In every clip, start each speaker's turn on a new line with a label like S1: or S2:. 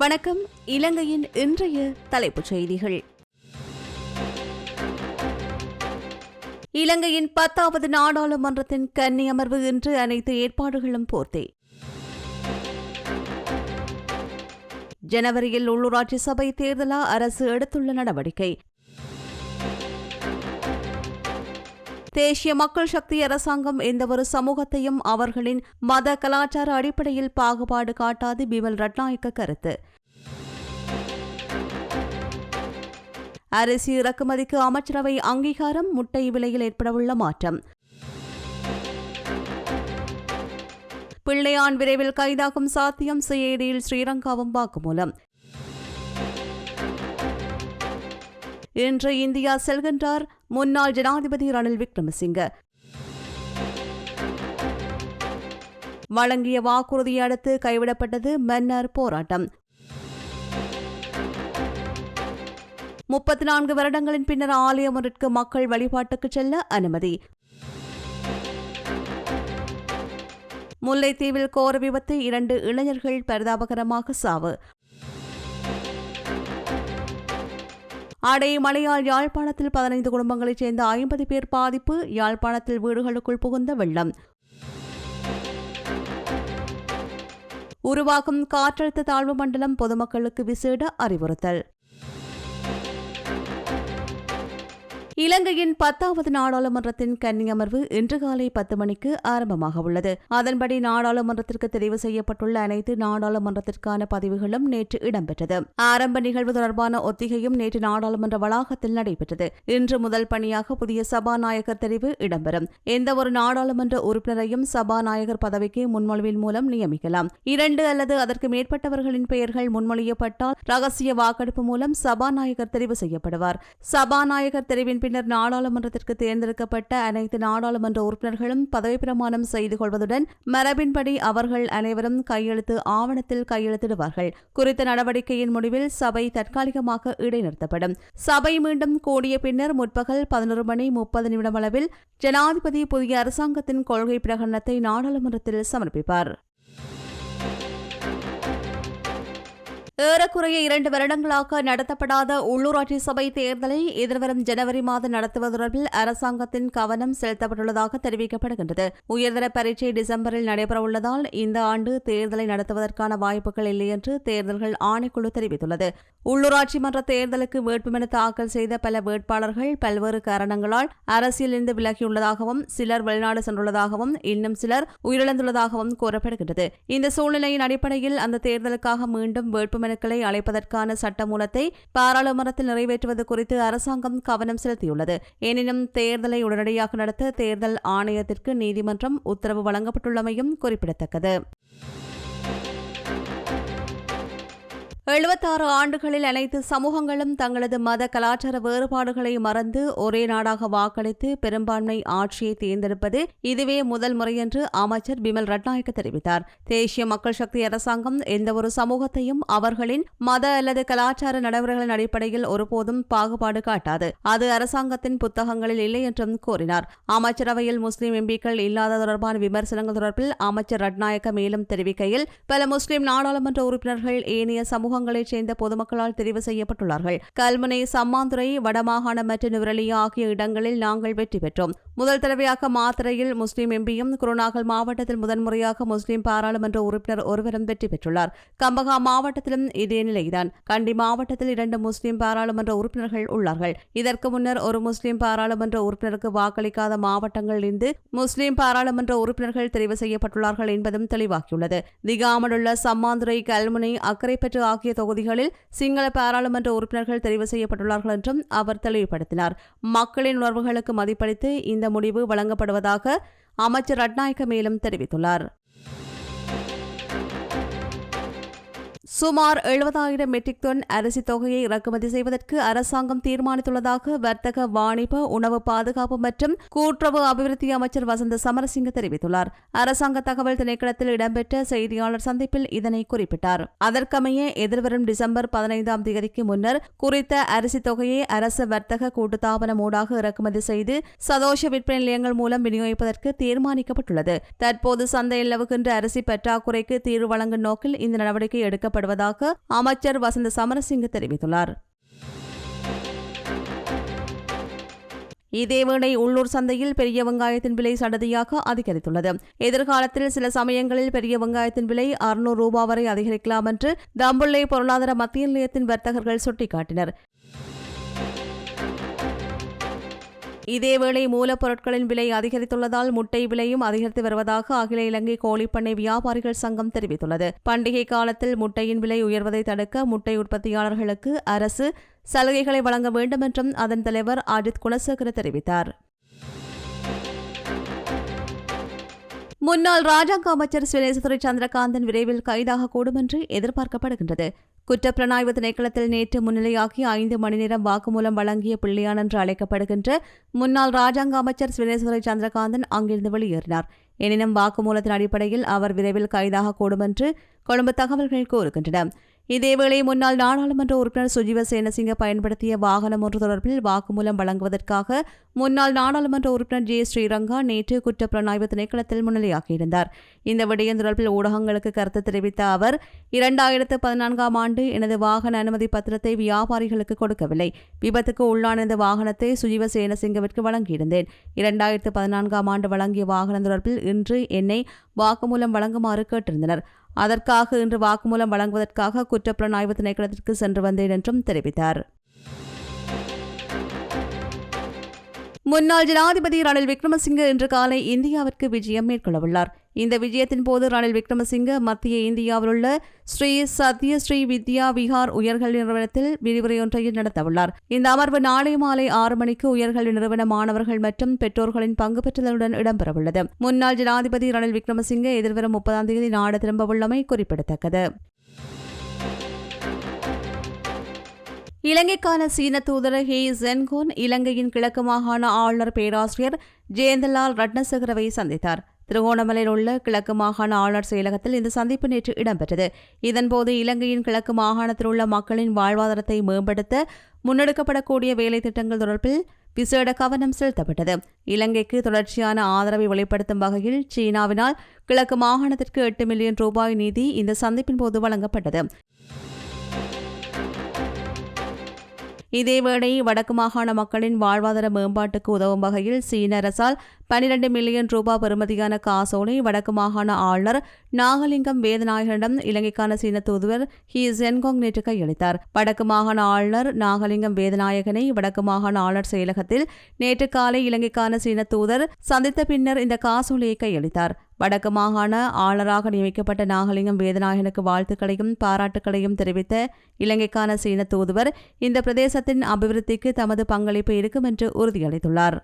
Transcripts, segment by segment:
S1: வணக்கம். இலங்கையின் இன்றைய தலைப்புச் செய்திகள். இலங்கையின் பத்தாவது நாடாளுமன்றத்தின் கன்னி அமர்வு இன்று அனைத்து ஏற்பாடுகளும் பூர்த்தி. ஜனவரியில் உள்ளூராட்சி சபை தேர்தலா அரசு எடுத்துள்ள நடவடிக்கை. தேசிய மக்கள் சக்தி அரசாங்கம் எந்தவொரு சமூகத்தையும் அவர்களின் மத கலாச்சார அடிப்படையில் பாகுபாடு காட்டாது பிமல் ரட்நாயக்க கருத்து. அரிசி இறக்குமதிக்கு அமைச்சரவை அங்கீகாரம் முட்டை விலையில் ஏற்படவுள்ள மாற்றம். பிள்ளையான் விரைவில் கைதாகும் சாத்தியம் சிஐடியில் ஸ்ரீலங்காவும் வாக்குமூலம். இன்று இந்தியா செல்கின்றார் முன்னாள் ஜனாதிபதி ரணில் விக்ரமசிங்க. வழங்கிய வாக்குறுதியை அடுத்து கைவிடப்பட்டது மன்னர் போராட்டம். முப்பத்தி நான்கு வருடங்களின் பின்னர் ஆலயம் ஒன்றிற்கு மக்கள் வழிபாட்டுக்கு செல்ல அனுமதி. முல்லைத்தீவில் கோர விபத்து இரண்டு இளைஞர்கள் பரிதாபகரமாக சாவு. அடை மழையால் யாழ்ப்பாணத்தில் பதினைந்து குடும்பங்களைச் சேர்ந்த ஐம்பது பேர் பாதிப்பு யாழ்ப்பாணத்தில் வீடுகளுக்குள் புகுந்த வெள்ளம். உருவாகும் காற்றழுத்த தாழ்வு மண்டலம் பொதுமக்களுக்கு விசேட அறிவுறுத்தல். இலங்கையின் பத்தாவது நாடாளுமன்றத்தின் கன்னி அமர்வு இன்று காலை பத்து மணிக்கு ஆரம்பமாக உள்ளது அதன்படி நாடாளுமன்றத்திற்கு தெரிவு செய்யப்பட்டுள்ள அனைத்து நாடாளுமன்றத்திற்கான பதிவுகளும் நேற்று இடம்பெற்றது. ஆரம்ப நிகழ்வு தொடர்பான ஒத்திகையும் நேற்று நாடாளுமன்ற வளாகத்தில் நடைபெற்றது. இன்று முதல் பணியாக புதிய சபாநாயகர் தெரிவு இடம்பெறும். எந்தவொரு நாடாளுமன்ற உறுப்பினரையும் சபாநாயகர் பதவிக்கு முன்மொழிவின் மூலம் நியமிக்கலாம். இரண்டு அல்லது அதற்கு மேற்பட்டவர்களின் பெயர்கள் முன்மொழியப்பட்டால் ரகசிய வாக்கெடுப்பு மூலம் சபாநாயகர் தெரிவு செய்யப்படுவார். சபாநாயகர் தெரிவின் பின்னர் நாடாளுமன்றத்திற்கு தேர்ந்தெடுக்கப்பட்ட அனைத்து நாடாளுமன்ற உறுப்பினர்களும் பதவி பிரமாணம் செய்து கொள்வதுடன் மரபின்படி அவர்கள் அனைவரும் கையெழுத்து ஆவணத்தில் கையெழுத்திடுவார்கள். குறித்த நடவடிக்கையின் முடிவில் சபை தற்காலிகமாக இடைநிறுத்தப்படும். சபை மீண்டும் கூடிய பின்னர் முற்பகல் பதினொரு மணி முப்பது நிமிடம் அளவில் ஜனாதிபதி புதிய அரசாங்கத்தின் கொள்கை பிரகடனத்தை நாடாளுமன்றத்தில் சமர்ப்பிப்பார். ஏறக்குறைய இரண்டு வருடங்களாக நடத்தப்படாத உள்ளூராட்சி சபை தேர்தலை எதிர்வரும் ஜனவரி மாதம் நடத்துவது தொடர்பில் அரசாங்கத்தின் கவனம் செலுத்தப்பட்டுள்ளதாக தெரிவிக்கப்படுகின்றது. உயர்தர பரீட்சை டிசம்பரில் நடைபெறவுள்ளதால் இந்த ஆண்டு தேர்தலை நடத்துவதற்கான வாய்ப்புகள் இல்லை என்று தேர்தல்கள் ஆணைக்குழு தெரிவித்துள்ளது. உள்ளூராட்சி மன்ற தேர்தலுக்கு வேட்புமனு தாக்கல் செய்த பல வேட்பாளர்கள் பல்வேறு காரணங்களால் அரசியலிருந்து விலகியுள்ளதாகவும் சிலர் வெளிநாடு சென்றுள்ளதாகவும் இன்னும் சிலர் உயிரிழந்துள்ளதாகவும் கூறப்படுகின்றது. இந்த சூழ்நிலையின் அடிப்படையில் அந்த தேர்தலுக்காக மீண்டும் வேட்புமனு மனுக்களை அழைப்பதற்கான சட்டமூலத்தை பாராளுமன்றத்தில் நிறைவேற்றுவது குறித்து அரசாங்கம் கவனம் செலுத்தியுள்ளது. எனினும் தேர்தலை உடனடியாக நடத்த தேர்தல் ஆணையத்திற்கு நீதிமன்றம் உத்தரவு வழங்கப்பட்டுள்ளமையும் குறிப்பிடத்தக்கது. எழுபத்தாறு ஆண்டுகளில் அனைத்து சமூகங்களும் தங்களது மத கலாச்சார வேறுபாடுகளை மறந்து ஒரே நாடாக வாக்களித்து பெரும்பான்மை ஆட்சியை தேர்ந்தெடுப்பது இதுவே முதல் முறை என்று அமைச்சர் பிமல் ரட்நாயக்க தெரிவித்தார். தேசிய மக்கள் சக்தி அரசாங்கம் எந்தவொரு சமூகத்தையும் அவர்களின் மத அல்லது கலாச்சார நடைமுறைகளின் அடிப்படையில் ஒருபோதும் பாகுபாடு காட்டாது. அது அரசாங்கத்தின் புத்தகங்களில் இல்லை என்றும் கூறினார். அமைச்சரவையில் முஸ்லிம் எம்பிக்கள் இல்லாத தொடர்பான விமர்சனங்கள் தொடர்பில் அமைச்சர் ரட்நாயக்க மேலும் தெரிவிக்கையில் பல முஸ்லிம் நாடாளுமன்ற உறுப்பினர்கள் ஏனைய சமூக சமூகங்களைச் சேர்ந்த பொதுமக்களால் தெரிவு செய்யப்பட்டுள்ளார்கள். கல்முனை சம்மாந்துறை வடமாகாணம் மற்றும் நுவரலி ஆகிய இடங்களில் நாங்கள் வெற்றி பெற்றோம். முதல் தடவையாக மாத்திரையில் முஸ்லீம் எம்பியும் குருநாகல் மாவட்டத்தில் முதன்முறையாக முஸ்லீம் பாராளுமன்ற உறுப்பினர் ஒருவரும் வெற்றி பெற்றுள்ளார். கம்பகா மாவட்டத்திலும் இதே நிலைதான். கண்டி மாவட்டத்தில் இரண்டு முஸ்லீம் பாராளுமன்ற உறுப்பினர்கள் உள்ளார்கள். இதற்கு முன்னர் ஒரு முஸ்லீம் பாராளுமன்ற உறுப்பினருக்கு வாக்களிக்காத மாவட்டங்களில் இருந்து முஸ்லீம் பாராளுமன்ற உறுப்பினர்கள் தெரிவு செய்யப்பட்டுள்ளார்கள் என்பதும் தெளிவாகியுள்ளது. திகாமலுள்ள சம்மாந்துரை கல்முனை அக்கரைப்பற்று ஆகிய ஆகிய தொகுதிகளில் சிங்கள பாராளுமன்ற உறுப்பினர்கள் தெரிவு செய்யப்பட்டுள்ளார்கள் என்றும் அவர் தெளிவுபடுத்தினார். மக்களின் உணர்வுகளுக்கு மதிப்பளித்து இந்த முடிவு வழங்கப்படுவதாக அமைச்சர் ரட்நாயக்க மேலும் தெரிவித்துள்ளார். சுமார் எழுபதாயிரம் மெட்ரிக் டன் அரிசி தொகையை இறக்குமதி செய்வதற்கு அரசாங்கம் தீர்மானித்துள்ளதாக வர்த்தக வாணிப உணவு பாதுகாப்பு மற்றும் கூட்டுறவு அபிவிருத்தி அமைச்சர் வசந்த சமரசிங்க தெரிவித்துள்ளார். அரசாங்க தகவல் திணைக்களத்தில் இடம்பெற்ற செய்தியாளர் சந்திப்பில் இதனை குறிப்பிட்டார். அதற்கமைய எதிர்வரும் டிசம்பர் பதினைந்தாம் தேதிக்கு முன்னர் குறித்த அரிசி தொகையை அரசு வர்த்தக கூட்டுத்தாபனம் ஊடாக இறக்குமதி செய்து சதோஷ விற்பனை நிலையங்கள் மூலம் விநியோகிப்பதற்கு தீர்மானிக்கப்பட்டுள்ளது. தற்போது சந்தையில் நிலவுகின்ற அரிசி பற்றாக்குறைக்கு தீர்வு வழங்கும் நோக்கில் இந்த நடவடிக்கை எடுக்கப்பட்டு செயல்படுவதாக அமைச்சர் வசந்த சமரசிங்க தெரிவித்துள்ளார். இதேவேளை உள்ளூர் சந்தையில் பெரிய வெங்காயத்தின் விலை சடதியாக அதிகரித்துள்ளது. எதிர்காலத்தில் சில சமயங்களில் பெரிய வெங்காயத்தின் விலை அறுநூறு ரூபாய் வரை அதிகரிக்கலாம் என்று தம்புள்ளை பொருளாதார மத்திய நிலையத்தின் வர்த்தகர்கள் சுட்டிக்காட்டினர். இதேவேளை மூலப்பொருட்களின் விலை அதிகரித்துள்ளதால் முட்டை விலையும் அதிகரித்து வருவதாக அகில இலங்கை கோழிப்பண்ணை வியாபாரிகள் சங்கம் தெரிவித்துள்ளது. பண்டிகை காலத்தில் முட்டையின் விலை உயர்வதை தடுக்க முட்டை உற்பத்தியாளர்களுக்கு அரசு சலுகைகளை வழங்க வேண்டும் என்றும் அதன் தலைவர் அஜித் குணசேகர தெரிவித்தார். முன்னாள் ராஜாங்க அமைச்சர் சுரேசதுரை சந்திரகாந்தன் விரைவில் கைதாகக்கூடும் என்று எதிர்பார்க்கப்படுகின்றது. குற்றப்புலனாய்வு திணைக்களத்தில் நேற்று முன்னிலையாகி ஐந்து மணி நேரம் வாக்குமூலம் வழங்கிய பிள்ளையான் என்று அழைக்கப்படுகின்ற முன்னாள் ராஜாங்க அமைச்சர் சுரேசதுரை சந்திரகாந்தன் அங்கிருந்து வெளியேறினார். எனினும் வாக்குமூலத்தின் அடிப்படையில் அவர் விரைவில் கைதாகக்கூடும் என்று கொழும்பு தகவல்கள் கூறுகின்றன. இதேவேளை முன்னாள் நாடாளுமன்ற உறுப்பினர் சுஜீவ சேனசிங்க பயன்படுத்திய வாகனம் ஒன்று தொடர்பில் வாக்குமூலம் வழங்குவதற்காக முன்னாள் நாடாளுமன்ற உறுப்பினர் ஜே ஸ்ரீரங்கா நேற்று குற்றப்புலனாய்வு திணைக்களத்தில் முன்னிலையாகியிருந்தார். இந்த விடயம் தொடர்பில் ஊடகங்களுக்கு கருத்து தெரிவித்த அவர் இரண்டாயிரத்து பதினான்காம் ஆண்டு எனது வாகன அனுமதி பத்திரத்தை வியாபாரிகளுக்கு கொடுக்கவில்லை. விபத்துக்கு உள்ளான இந்த வாகனத்தை சுஜீவ சேனசிங்கவிற்கு வழங்கியிருந்தேன். இரண்டாயிரத்து பதினான்காம் ஆண்டு வழங்கிய வாகனம் தொடர்பில் இன்று என்னை வாக்குமூலம் வழங்குமாறு கேட்டிருந்தனர். அதற்காக இன்று வாக்குமூலம் வழங்குவதற்காக குற்றப்புலனாய்வு திணைக்களத்திற்கு சென்று வந்தேன் என்றும் தெரிவித்தார். முன்னாள் ஜனாதிபதி ரணில் விக்ரமசிங்கே இன்று காலை இந்தியாவிற்கு விஜயம் மேற்கொள்ளவுள்ளார். இந்த விஜயத்தின் போது ரணில் விக்ரமசிங்க மத்திய இந்தியாவில் உள்ள ஸ்ரீ சத்ய ஸ்ரீ வித்யா விஹார் உயர்கல்வி நிறுவனத்தில் விரிவுரையொன்றையும் நடத்தவுள்ளார். இந்த அமர்வு நாளை மாலை ஆறு மணிக்கு உயர்கல்வி நிறுவன மாணவர்கள் மற்றும் பெற்றோர்களின் பங்கு பெற்றுதலுடன் இடம்பெறவுள்ளது. முன்னாள் ஜனாதிபதி ரணில் விக்ரமசிங்கே எதிர்வரும் முப்பதாம் தேதி நாடு திரும்பவுள்ளமை குறிப்பிடத்தக்கது. இலங்கைக்கான சீன தூதர் ஹே ஜென்கோன் இலங்கையின் கிழக்கு மாகாண ஆளுநர் பேராசிரியர் ஜெயந்தலால் ரட்னசேகரவை சந்தித்தார். திருகோணமலையில் உள்ள கிழக்கு மாகாண ஆளுநர் செயலகத்தில் இந்த சந்திப்பு நேற்று இடம்பெற்றது. இதன்போது இலங்கையின் கிழக்கு மாகாணத்தில் உள்ள மக்களின் வாழ்வாதாரத்தை மேம்படுத்த முன்னெடுக்கப்படக்கூடிய வேலை திட்டங்கள் தொடர்பில் விசேட கவனம் செலுத்தப்பட்டது. இலங்கைக்கு தொடர்ச்சியான ஆதரவை வெளிப்படுத்தும் வகையில் சீனாவினால் கிழக்கு மாகாணத்திற்கு எட்டு மில்லியன் ரூபாய் நிதி இந்த சந்திப்பின் போது வழங்கப்பட்டது. இதேவேளை வடக்கு மாகாண மக்களின் வாழ்வாதார மேம்பாட்டுக்கு உதவும் வகையில் சீன அரசால் பனிரெண்டு மில்லியன் ரூபாய் பெறுமதியான காசோலை வடக்கு மாகாண ஆளுநர் நாகலிங்கம் வேதநாயகனிடம் இலங்கைக்கான சீன தூதுவர் ஹி ஜென்கோங் நேற்று கையளித்தார். வடக்கு மாகாண ஆளுநர் நாகலிங்கம் வேதநாயகனை வடக்கு மாகாண ஆளுநர் செயலகத்தில் நேற்று காலை இலங்கைக்கான சீன தூதர் சந்தித்த பின்னர் இந்த காசோலையை கையளித்தார். வடக்கு மாகாண ஆளுநராக நியமிக்கப்பட்ட நாகலிங்கம் வேதநாயகனுக்கு வாழ்த்துக்களையும் பாராட்டுக்களையும் தெரிவித்த இலங்கைக்கான சீன தூதுவர் இந்த பிரதேசத்தின் அபிவிருத்திக்கு தமது பங்களிப்பு இருக்கும் என்று உறுதியளித்துள்ளார்.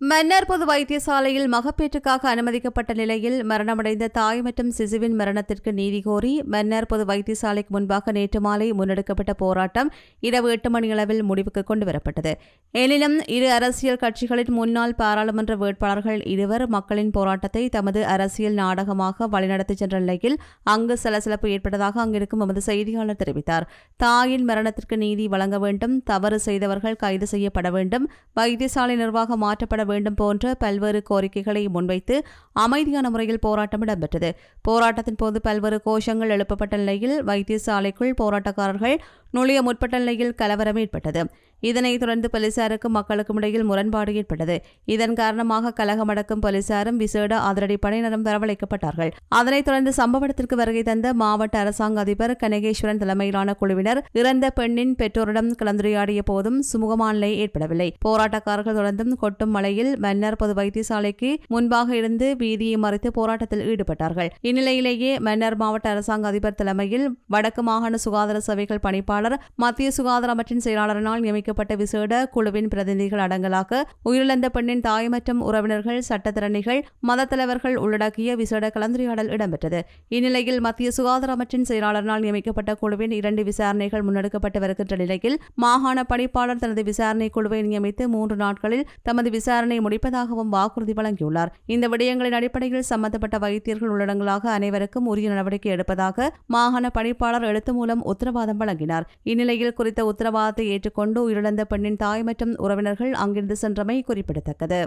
S1: மன்னர் பொது வைத்தியசாலையில் மகப்பேற்றுக்காக அனுமதிக்கப்பட்ட நிலையில் மரணமடைந்த தாய் மற்றும் சிசுவின் மரணத்திற்கு நீதி கோரி மன்னர் பொது வைத்தியசாலைக்கு முன்பாக நேற்று மாலை முன்னெடுக்கப்பட்ட போராட்டம் இரவு எட்டு மணி அளவில் முடிவுக்கு கொண்டுவரப்பட்டது எனினும் இரு அரசியல் கட்சிகளின் முன்னாள் பாராளுமன்ற வேட்பாளர்கள் இருவர் மக்களின் போராட்டத்தை தமது அரசியல் நாடகமாக வழிநடத்தி சென்ற நிலையில் அங்கு சலசலப்பு ஏற்பட்டதாக அங்கிருக்கும் எமது செய்தியாளர் தெரிவித்தார். தாயின் மரணத்திற்கு நீதி வழங்க வேண்டும் தவறு செய்தவர்கள் கைது செய்யப்பட வேண்டும் வைத்தியசாலை நிர்வாகம் மாற்றப்பட வேண்டும் போன்ற பல்வேறு கோரிக்கைகளை முன்வைத்து அமைதியான முறையில் போராட்டம் இடம்பெற்றது. போராட்டத்தின் போது பல்வேறு கோஷங்கள் எழுப்பப்பட்ட நிலையில் வைத்தியசாலைக்குள் போராட்டக்காரர்கள் நுழைய முற்பட்ட நிலையில் கலவரம் ஏற்பட்டது. இதனைத் தொடர்ந்து போலீசாருக்கும் மக்களுக்கும் இடையில் முரண்பாடு ஏற்பட்டது. இதன் காரணமாக கலகமடக்கும் போலீசாரும் விசேட அதிரடி படையினரும் வரவழைக்கப்பட்டார்கள். அதனைத் தொடர்ந்து சம்பவத்திற்கு வருகை தந்த மாவட்ட அரசாங்க அதிபர் கனகேஸ்வரன் தலைமையிலான குழுவினர் இறந்த பெண்ணின் பெற்றோரிடம் கலந்துரையாடிய போதும் சுமூகமான நிலை ஏற்படவில்லை. போராட்டக்காரர்கள் தொடர்ந்தும் கொட்டும் மலையில் மன்னர் பொது வைத்தியசாலைக்கு முன்பாக இருந்து வீதியை மறைத்து போராட்டத்தில் ஈடுபட்டார்கள். இந்நிலையிலேயே மன்னர் மாவட்ட அரசாங்க அதிபர் தலைமையில் வடக்கு மாகாண சுகாதார சபைகள் பணிப்பாளர் மத்திய சுகாதார அமைச்சின் செயலாளரினால் நியமிக்கப்பட்ட விசேட குழுவின் பிரதிநிதிகள் அடங்கலாக உயிரிழந்த பெண்ணின் தாய் மற்றும் உறவினர்கள் சட்டத்திறனிகள் மத தலைவர்கள் உள்ளடக்கிய விசேட கலந்துரையாடல் இடம்பெற்றது. இந்நிலையில் மத்திய சுகாதார அமைச்சின் செயலாளரினால் நியமிக்கப்பட்ட குழுவின் இரண்டு விசாரணைகள் முன்னெடுக்கப்பட்டு வருகின்ற நிலையில் மாகாண பணிப்பாளர் தனது விசாரணை குழுவை நியமித்து மூன்று நாட்களில் தமது விசாரணை முடிப்பதாகவும் வாக்குறுதி வழங்கியுள்ளார். இந்த விடயங்களின் அடிப்படையில் சம்பந்தப்பட்ட வைத்தியர்கள் உள்ளடங்கலாக அனைவருக்கும் உரிய நடவடிக்கை எடுப்பதாக மாகாண பணிப்பாளர் எழுத்து மூலம் உத்தரவாதம் வழங்கினார். இந்நிலையில் குறித்த உத்தரவாதத்தை ஏற்றுக்கொண்டு உயிரிழந்த பெண்ணின் தாய் மற்றும் உறவினர்கள் அங்கிருந்து சென்றமை குறிப்பிடத்தக்கது.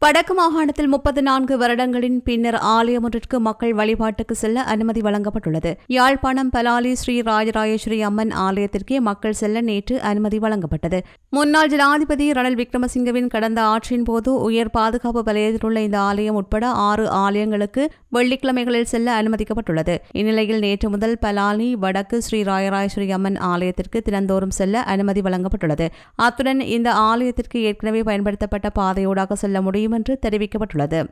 S1: வடக்கு மாகாணத்தில் முப்பத்தி நான்கு வருடங்களின் பின்னர் ஆலயம் ஒன்றிற்கு மக்கள் வழிபாட்டுக்கு செல்ல அனுமதி வழங்கப்பட்டுள்ளது. யாழ்ப்பாணம் பலாலி ஸ்ரீ ராஜராஜேஸ்வரி அம்மன் ஆலயத்திற்கே மக்கள் செல்ல நேற்று அனுமதி வழங்கப்பட்டது. முன்னாள் ஜனாதிபதி ரணில் விக்ரமசிங்கவின் கடந்த ஆட்சியின் போது உயர் பாதுகாப்பு வலயத்தில் உள்ள இந்த ஆலயம் உட்பட ஆறு ஆலயங்களுக்கு வெள்ளிக்கிழமைகளில் செல்ல அனுமதிக்கப்பட்டுள்ளது. இந்நிலையில் நேற்று முதல் பலாலி வடக்கு ஸ்ரீ ராயராஜேஸ்வரி அம்மன் ஆலயத்திற்கு தினந்தோறும் செல்ல அனுமதி வழங்கப்பட்டுள்ளது. அத்துடன் இந்த ஆலயத்திற்கு ஏற்கனவே பயன்படுத்தப்பட்ட பாதையோடாக செல்ல முடியும். என்று தெரிவிக்கப்பட்டுள்ளது.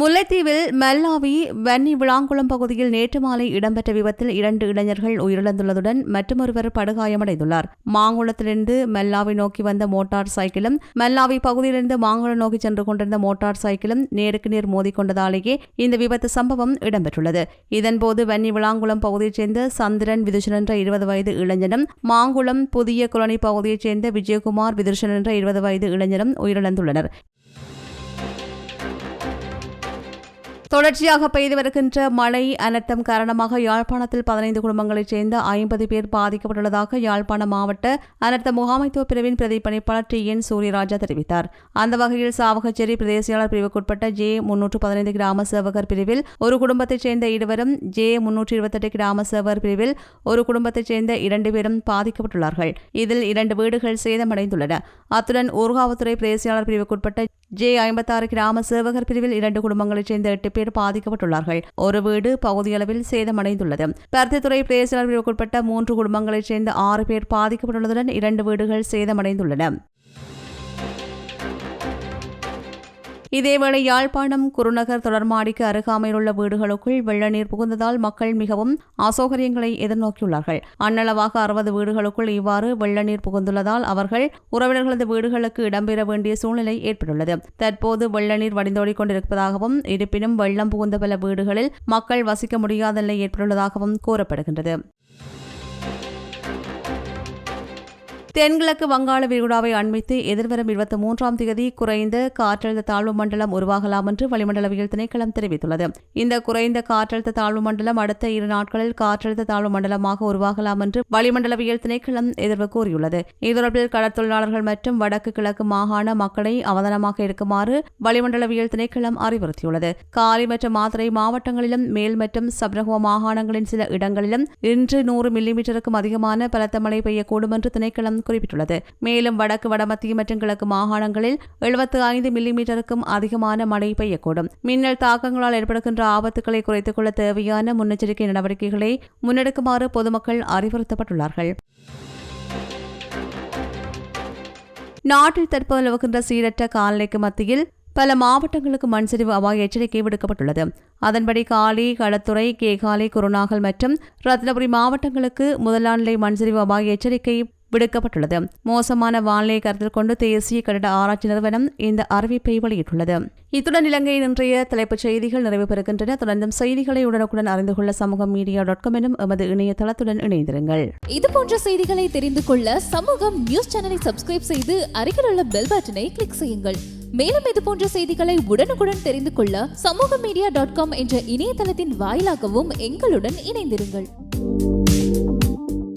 S1: முல்லைத்தீவில் மெல்லாவி வன்னி விளாங்குளம் பகுதியில் நேற்று மாலை இடம்பெற்ற விபத்தில் இரண்டு இளைஞர்கள் உயிரிழந்துள்ளதுடன் மற்றொருவர் படுகாயமடைந்துள்ளார். மாங்குளத்திலிருந்து மெல்லாவி நோக்கி வந்த மோட்டார் சைக்கிளும் மெல்லாவி பகுதியிலிருந்து மாங்குளம் நோக்கி சென்று கொண்டிருந்த மோட்டார் சைக்கிளும் நேருக்கு நேர் மோதிக்கொண்டதாலேயே இந்த விபத்து சம்பவம் இடம்பெற்றுள்ளது. இதன்போது வன்னி விளாங்குளம் பகுதியைச் சேர்ந்த சந்திரன் விதுஷன் என்ற இருபது வயது இளைஞனும் மாங்குளம் புதிய குளனி பகுதியைச் சேர்ந்த விஜயகுமார் விதுஷன் என்ற இருபது வயது இளைஞரும் உயிரிழந்துள்ளனர். தொடர்ச்சியாக பெய்து வருகின்ற மழை அனர்த்தம் காரணமாக யாழ்ப்பாணத்தில் பதினைந்து குடும்பங்களைச் சேர்ந்த ஐம்பது பேர் பாதிக்கப்பட்டுள்ளதாக யாழ்ப்பாண மாவட்ட அனர்த்த முகாமைத்துவ பிரிவின் பிரதி பணிப்பாளர் டி. என். சூரியராஜா தெரிவித்தார். அந்த வகையில் சாவகச்சேரி பிரதேசியாளர் பிரிவுக்குட்பட்ட ஜே முன்னூற்று பதினைந்து கிராம சேவகர் பிரிவில் ஒரு குடும்பத்தைச் சேர்ந்த இருவரும் ஜே முன்னூற்று இருபத்தெட்டு கிராம சேவகர் பிரிவில் ஒரு குடும்பத்தைச் சேர்ந்த இரண்டு பேரும் பாதிக்கப்பட்டுள்ளார்கள். இதில் இரண்டு வீடுகள் சேதமடைந்துள்ளன. அத்துடன் ஊர்காவத்துறை பிரதேசியாளர் பிரிவுக்குட்பட்ட ஜே ஐம்பத்தாறு கிராம சேவகர் பிரிவில் இரண்டு குடும்பங்களைச் சேர்ந்த எட்டு பேர் பாதிக்கப்பட்டுள்ளார்கள். ஒரு வீடு பகுதியளவில் சேதமடைந்துள்ளது. பருத்தித்துறை பிரேசலர் பிரிவுக்குட்பட்ட மூன்று குடும்பங்களைச் சேர்ந்த ஆறு பேர் பாதிக்கப்பட்டுள்ளதுடன் இரண்டு வீடுகள் சேதமடைந்துள்ளன. இதேவேளை யாழ்ப்பாணம் குருநகர் தொடர்மாடிக்கு அருகாமையில் உள்ள வீடுகளுக்குள் வெள்ள நீர் புகுந்ததால் மக்கள் மிகவும் அசௌகரியங்களை எதிர்நோக்கியுள்ளார்கள். அன்னளவாக அறுபது வீடுகளுக்குள் இவ்வாறு வெள்ள நீர் புகுந்துள்ளதால் அவர்கள் உறவினர்களது வீடுகளுக்கு இடம்பெற வேண்டிய சூழ்நிலை ஏற்பட்டுள்ளது. தற்போது வெள்ள நீர் வடிந்தோடிக் கொண்டிருப்பதாகவும் இருப்பினும் வெள்ளம் புகுந்த பல வீடுகளில் மக்கள் வசிக்க முடியாத நிலை ஏற்பட்டுள்ளதாகவும் கூறப்படுகின்றது. தென்கிழக்கு வங்காள விரிகுடாவை அண்மித்து எதிர்வரும் இருபத்தி மூன்றாம் தேதி குறைந்த காற்றழுத்த தாழ்வு மண்டலம் உருவாகலாம் என்று வளிமண்டலவியல் திணைக்களம் தெரிவித்துள்ளது. இந்த குறைந்த காற்றழுத்த தாழ்வு மண்டலம் அடுத்த இரு நாட்களில் காற்றழுத்த தாழ்வு மண்டலமாக உருவாகலாம் என்று வளிமண்டலவியல் திணைக்களம் எதிர்வு கூறியுள்ளது. இதுதொடர்பில் கடற்தொழிலாளர்கள் மற்றும் வடக்கு கிழக்கு மாகாண மக்களை அவதானமாக இருக்குமாறு வளிமண்டலவியல் திணைக்களம் அறிவுறுத்தியுள்ளது. காலி மற்றும் மாத்திரை மாவட்டங்களிலும் மேல் மற்றும் சப்ரகுவ மாகாணங்களின் சில இடங்களிலும் இன்று நூறு மில்லிமீட்டருக்கும் அதிகமான பலத்த மழை பெய்யக்கூடும் என்று திணைக்களம் குறிப்பிட்டுள்ளது. மேலும் வடக்கு வடமத்திய மற்றும் கிழக்கு மாகாணங்களில் எழுபத்து ஐந்து மில்லிமீட்டருக்கும் அதிகமான மழை பெய்யக்கூடும். மின்னல் தாக்கங்களால் ஏற்படுகின்ற ஆபத்துக்களை குறைத்துக் கொள்ள தேவையான முன்னெச்சரிக்கை நடவடிக்கைகளை முன்னெடுக்குமாறு பொதுமக்கள் அறிவுறுத்தப்பட்டுள்ளார்கள். நாட்டில் தற்போது நிலவுகின்ற சீரற்ற காலநிலைக்கு மத்தியில் பல மாவட்டங்களுக்கு மண் சரிவு அபாய எச்சரிக்கை விடுக்கப்பட்டுள்ளது. அதன்படி காலி களத்துறை கேகாலை குருநாகல் மற்றும் ரத்னபுரி மாவட்டங்களுக்கு முதலாம் நிலை மண்சரிவு அபாய எச்சரிக்கை விடுக்கப்பட்டுள்ளது. மோசமான வானிலையை கருத்தில் கொண்டு தேசிய கட்டிட ஆராய்ச்சி நிறுவனம் இந்த அறிவிப்பை வெளியிட்டுள்ளது. இத்துடன் இலங்கையின் இன்றைய தலைப்புச் செய்திகள் நிறைவு பெறுகின்றன. தொடர்ந்தும் செய்திகளை உடனுக்குடன் அறிந்து கொள்ள சமூக மீடியா டாட் காம் எனும் எமது இணையதளத்துடன் இணைந்திருங்கள்.
S2: இது போன்ற செய்திகளை தெரிந்து கொள்ள சமூகம் நியூஸ் சேனலை சப்ஸ்கிரைப் செய்து அருகில் உள்ள பெல் பட்டனை கிளிக் செய்யுங்கள். மேலும் இது போன்ற செய்திகளை உடனுக்குடன் தெரிந்து கொள்ள சமூக மீடியா டாட் காம் என்ற இணையதளத்தின் வாயிலாகவும் எங்களுடன் இணைந்திருங்கள்.